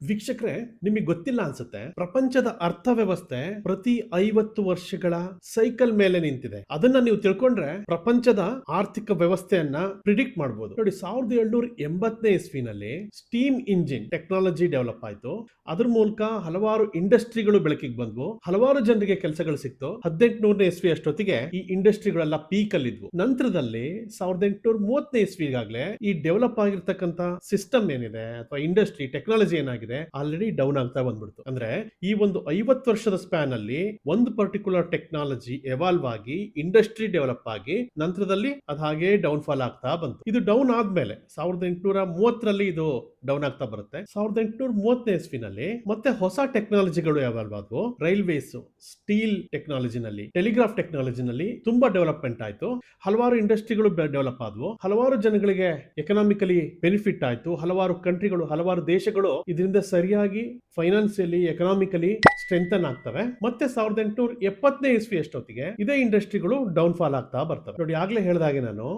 ವೀಕ್ಷಕರೇ, ನಿಮಗೆ ಗೊತ್ತಿಲ್ಲ ಅನ್ಸುತ್ತೆ, ಪ್ರಪಂಚದ ಅರ್ಥವ್ಯವಸ್ಥೆ ಪ್ರತಿ ಐವತ್ತು ವರ್ಷಗಳ ಸೈಕಲ್ ಮೇಲೆ ನಿಂತಿದೆ. ಅದನ್ನ ನೀವು ತಿಳ್ಕೊಂಡ್ರೆ ಪ್ರಪಂಚದ ಆರ್ಥಿಕ ವ್ಯವಸ್ಥೆಯನ್ನ ಪ್ರಿಡಿಕ್ಟ್ ಮಾಡಬಹುದು ನೋಡಿ, ಸಾವಿರದ ಏಳ್ನೂರ ಎಂಬತ್ತನೇ ಇಸ್ವಿನಲ್ಲಿ ಸ್ಟೀಮ್ ಇಂಜಿನ್ ಟೆಕ್ನಾಲಜಿ ಡೆವಲಪ್ ಆಯ್ತು. ಅದ್ರ ಮೂಲಕ ಹಲವಾರು ಇಂಡಸ್ಟ್ರಿಗಳು ಬೆಳಕಿಗೆ ಬಂದ್ವು. ಹಲವಾರು ಜನರಿಗೆ ಕೆಲಸಗಳು ಸಿಕ್ತು. ಹದಿನೆಂಟುನೂರನೇ ಇಸ್ವಿ ಅಷ್ಟೊತ್ತಿಗೆ ಈ ಇಂಡಸ್ಟ್ರಿಗಳೆಲ್ಲ ಪೀಕ್ ಅಲ್ಲಿ ಇದ್ವು ನಂತರದಲ್ಲಿ ಸಾವಿರದ ಎಂಟುನೂರ ಮೂವತ್ತನೇ ಇಸ್ವಿಗಾಗ್ಲೇ ಈ ಡೆವಲಪ್ ಆಗಿರ್ತಕ್ಕಂತ ಸಿಸ್ಟಮ್ ಏನಿದೆ, ಅಥವಾ ಇಂಡಸ್ಟ್ರಿ ಟೆಕ್ನಾಲಜಿ ಏನಾಗಿದೆ ಆಲ್ರೆಡಿ ಡೌನ್ ಆಗ್ತಾ ಬಂದ್ಬಿಡ್ತು. ಅಂದ್ರೆ ಈ ಒಂದು ಐವತ್ತು ವರ್ಷದ ಸ್ಪ್ಯಾನ್ ಅಲ್ಲಿ ಒಂದು ಪರ್ಟಿಕ್ಯುಲರ್ ಟೆಕ್ನಾಲಜಿ ಎವಾಲ್ವ್ ಆಗಿ ಇಂಡಸ್ಟ್ರಿ ಡೆವಲಪ್ ಆಗಿ, ನಂತರದಲ್ಲಿ ಅದ ಹಾಗೆ ಡೌನ್ ಫಾಲ್ ಆಗ್ತಾ ಬಂತು. ಇದು ಡೌನ್ ಆದ್ಮೇಲೆ ಸಾವಿರದ ಎಂಟುನೂರ ಮೂವತ್ತರಲ್ಲಿ ಇದು ಡೌನ್ ಆಗ್ತಾ ಬರುತ್ತೆ. ಸಾವಿರದ ಎಂಟುನೂರ ಮೂವತ್ತನೇ ಇಸ್ವಿನಲ್ಲಿ ಮತ್ತೆ ಹೊಸ ಟೆಕ್ನಾಲಜಿಗಳು ಯಾವ್ಯಾವ ಆದವು. ರೈಲ್ವೇಸ್ ಸ್ಟೀಲ್ ಟೆಕ್ನಾಲಜಿನಲ್ಲಿ ಟೆಲಿಗ್ರಾಫ್ ಟೆಕ್ನಾಲಜಿನಲ್ಲಿ ತುಂಬಾ ಡೆವಲಪ್ಮೆಂಟ್ ಆಯ್ತು. ಹಲವಾರು ಇಂಡಸ್ಟ್ರಿಗಳು ಡೆವಲಪ್ ಆದವು. ಹಲವಾರು ಜನಗಳಿಗೆ ಎಕನಾಮಿಕಲಿ ಬೆನಿಫಿಟ್ ಆಯ್ತು. ಹಲವಾರು ಕಂಟ್ರಿಗಳು ಹಲವಾರು ದೇಶಗಳು ಇದರಿಂದ ಸರಿಯಾಗಿ ಫೈನಾನ್ಸಿಯಲಿ ಎಕನಾಮಿಕಲಿ ಸ್ಟ್ರೆಂಥನ್ ಆಗ್ತವೆ. ಮತ್ತೆ ಸಾವಿರದ ಎಂಟುನೂರ ಎಪ್ಪತ್ತನೇ ಇಸ್ವಿ ಅಷ್ಟೊತ್ತಿಗೆ ಇದೇ ಇಂಡಸ್ಟ್ರಿಗಳು ಡೌನ್ ಫಾಲ್ ಆಗ್ತಾ ಬರ್ತವೆ. ನೋಡಿ, ಆಗ್ಲೇ ಹೇಳ್ದಾಗೆ ನಾನು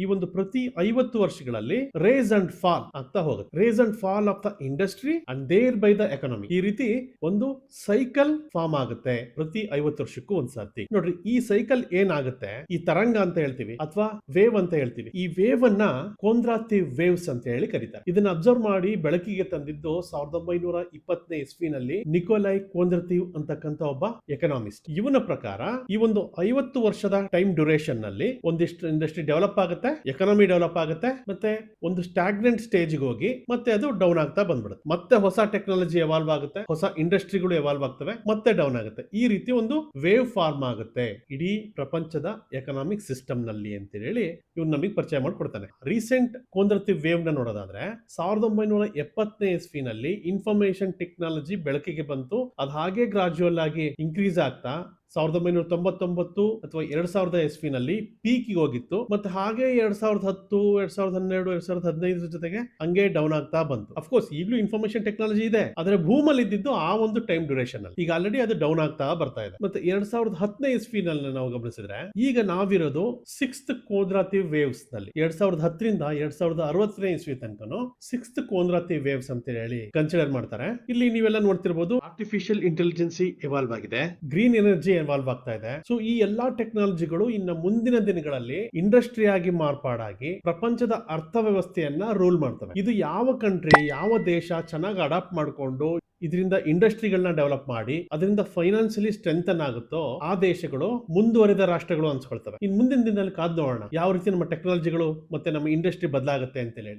ಈ ಒಂದು ಪ್ರತಿ ಐವತ್ತು ವರ್ಷಗಳಲ್ಲಿ ರೇಸ್ ಅಂಡ್ ಫಾಲ್ ಆಗ್ತಾ ಹೋಗುತ್ತೆ. Rise and fall of the industry and thereby the economy ಈ ರೀತಿ ಒಂದು ಸೈಕಲ್ ಫಾರ್ಮ್ ಆಗುತ್ತೆ ಪ್ರತಿ ಐವತ್ತು ವರ್ಷಕ್ಕೂ ಒಂದ್ ಸರ್ತಿ. ನೋಡ್ರಿ, ಈ ಸೈಕಲ್ ಏನಾಗುತ್ತೆ? ಈ ತರಂಗ ಅಂತ ಹೇಳ್ತೀವಿ ಅಥವಾ ವೇವ್ ಅಂತ ಹೇಳ್ತೀವಿ. ಈ ವೇವ್ ಅನ್ನ ಕೋಂದ್ರಾತಿ ವೇವ್ಸ್ ಅಂತ ಹೇಳಿ ಕರೀತಾರೆ. ಇದನ್ನ ಅಬ್ಸರ್ವ್ ಮಾಡಿ ಬೆಳಕಿಗೆ ತಂದಿದ್ದು ಸಾವಿರದ ಒಂಬೈನೂರ ಇಪ್ಪತ್ತನೇ ಇಸ್ವಿನಲ್ಲಿ ನಿಕೋಲೈ ಕೋಂದ್ರತಿವ್ ಅಂತಕ್ಕಂತ ಒಬ್ಬ ಎಕನಾಮಿಸ್ಟ್ ಇವನ ಪ್ರಕಾರ ಈ ಒಂದು ಐವತ್ತು ವರ್ಷದ ಟೈಮ್ ಡ್ಯೂರೇಷನ್ನಲ್ಲಿ ಒಂದಿಷ್ಟು ಇಂಡಸ್ಟ್ರಿ ಡೆವಲಪ್ ಆಗುತ್ತೆ. ಎಕನಾಮಿ ಡೆವಲಪ್ ಆಗುತ್ತೆ, ಮತ್ತೆ ಒಂದು ಸ್ಟಾಗ್ನೆಂಟ್ ಸ್ಟೇಜ್ ಹೋಗಿ ಮತ್ತೆ ಅದು ಡೌನ್ ಆಗ್ತಾ ಬಂದ್ಬಿಡುತ್ತೆ. ಮತ್ತೆ ಹೊಸ ಟೆಕ್ನಾಲಜಿ ಎವಾಲ್ವ್ ಆಗುತ್ತೆ, ಹೊಸ ಇಂಡಸ್ಟ್ರಿಗಳು ಎವಾಲ್ವ್ ಆಗ್ತವೆ, ಮತ್ತೆ ಡೌನ್ ಆಗುತ್ತೆ. ಈ ರೀತಿ ಒಂದು ವೇವ್ ಫಾರ್ಮ್ ಆಗುತ್ತೆ. ಇಡೀ ಪ್ರಪಂಚದ ಎಕನಾಮಿಕ್ ಸಿಸ್ಟಮ್ನಲ್ಲಿ ಅಂತ ಹೇಳಿ ಇವ್ನು ನಮಗೆ ಪರಿಚಯ ಮಾಡಿಕೊಡ್ತಾನೆ. ರೀಸೆಂಟ್ ಕೊಂದ್ರತಿ ವೇವ್ನ ನೋಡೋದಾದ್ರೆ, ಸಾವಿರದ ಒಂಬೈನೂರ ಎಪ್ಪತ್ತನೇ ಇಸ್ವಿನಲ್ಲಿ ಇನ್ಫಾರ್ಮೇಶನ್ ಟೆಕ್ನಾಲಜಿ ಬೆಳಕಿಗೆ ಬಂತು, ಅದು ಹಾಗೆ ಗ್ರಾಜುವಲ್ ಆಗಿ ಇನ್ಕ್ರೀಸ್ ಆಗ್ತಾ ಸಾವಿರದ ಒಂಬೈನೂರ ತೊಂಬತ್ತೊಂಬತ್ತು ಅಥವಾ ಎರಡ್ ಸಾವಿರದ ಇಸ್ವಿನಲ್ಲಿ ಪೀಕಿಗೆ ಹೋಗಿತ್ತು. ಮತ್ತೆ ಹಾಗೆ ಎರಡ್ ಸಾವಿರದ ಹತ್ತು ಎರಡ್ ಸಾವಿರದ ಹನ್ನೆರಡು ಎರಡ್ ಸಾವಿರದ ಹದಿನೈದರ ಜೊತೆಗೆ ಹಂಗೆ ಡೌನ್ ಆಗ್ತಾ ಬಂತು. ಅಫ್ಕೋರ್ಸ್ ಈಗಲೂ ಇನ್ಫಾರ್ಮೇಶನ್ ಟೆಕ್ನಾಲಜಿ ಇದೆ. ಆದ್ರೆ ಭೂಮಲ್ಲಿ ಇದ್ದಿದ್ದು ಆ ಒಂದು ಟೈಮ್ ಡ್ಯೂರೇಷನ್ ಅಲ್ಲಿ. ಈಗ ಆಲ್ರೆಡಿ ಅದು ಡೌನ್ ಆಗ್ತಾ ಬರ್ತಾ ಇದೆ. ಮತ್ತೆ ಎರಡ್ ಸಾವಿರದ ಹತ್ತನೇ ಇಸ್ವಿನಲ್ಲಿ ನಾವು ಗಮನಿಸಿದ್ರೆ ಈಗ ನಾವಿರೋದು ಸಿಕ್ಸ್ತ್ ಕೋಂದ್ರಾತಿ ವೇವ್ಸ್ನಲ್ಲಿ. ಎರಡ್ ಸಾವಿರದ ಹತ್ತರಿಂದ ಎರಡ್ ಸಾವಿರದ ಅರವತ್ತನೇ ಇಸ್ವಿ ತನಕನು ಸಿಕ್ಸ್ತ್ ಕೋಂದ್ರಾತಿ ವೇವ್ಸ್ ಅಂತ ಹೇಳಿ ಕನ್ಸಿಡರ್ ಮಾಡ್ತಾರೆ. ಇಲ್ಲಿ ನೀವೆಲ್ಲ ನೋಡ್ತಿರ್ಬೋದು. ಆರ್ಟಿಫಿಷಿಯಲ್ ಇಂಟೆಲಿಜೆನ್ಸಿ ಇವಾಲ್ವ್ ಆಗಿದೆ. ಗ್ರೀನ್ ಎನರ್ಜಿ ಎವಾಲ್ವ್ ಆಗ್ತಾ ಇದೆ. ಸೊ ಈ ಎಲ್ಲಾ ಟೆಕ್ನಾಲಜಿಗಳು ಇನ್ನು ಮುಂದಿನ ದಿನಗಳಲ್ಲಿ ಇಂಡಸ್ಟ್ರಿ ಆಗಿ ಮಾರ್ಪಾಡಾಗಿ ಪ್ರಪಂಚದ ಅರ್ಥವ್ಯವಸ್ಥೆಯನ್ನ ರೂಲ್ ಮಾಡ್ತವೆ. ಇದು ಯಾವ ಕಂಟ್ರಿ ಯಾವ ದೇಶ ಚೆನ್ನಾಗಿ ಅಡಾಪ್ಟ್ ಮಾಡಿಕೊಂಡು ಇದರಿಂದ ಇಂಡಸ್ಟ್ರಿಗಳನ್ನ ಡೆವಲಪ್ ಮಾಡಿ ಅದರಿಂದ ಫೈನಾನ್ಸಿಯಲಿ ಸ್ಟ್ರೆಂಥನ್ ಆಗುತ್ತೋ ಆ ದೇಶಗಳು ಮುಂದುವರಿದ ರಾಷ್ಟ್ರಗಳು ಅನ್ಸ್ಕೊಳ್ತವೆ. ಇನ್ ಮುಂದಿನ ದಿನದಲ್ಲಿ ಕಾದ್ ನೋಡೋಣ. ಯಾವ ರೀತಿ ನಮ್ಮ ಟೆಕ್ನಾಲಜಿಗಳು ಮತ್ತೆ ನಮ್ಮ ಇಂಡಸ್ಟ್ರಿ ಬದಲಾಗುತ್ತೆ ಅಂತ ಹೇಳಿ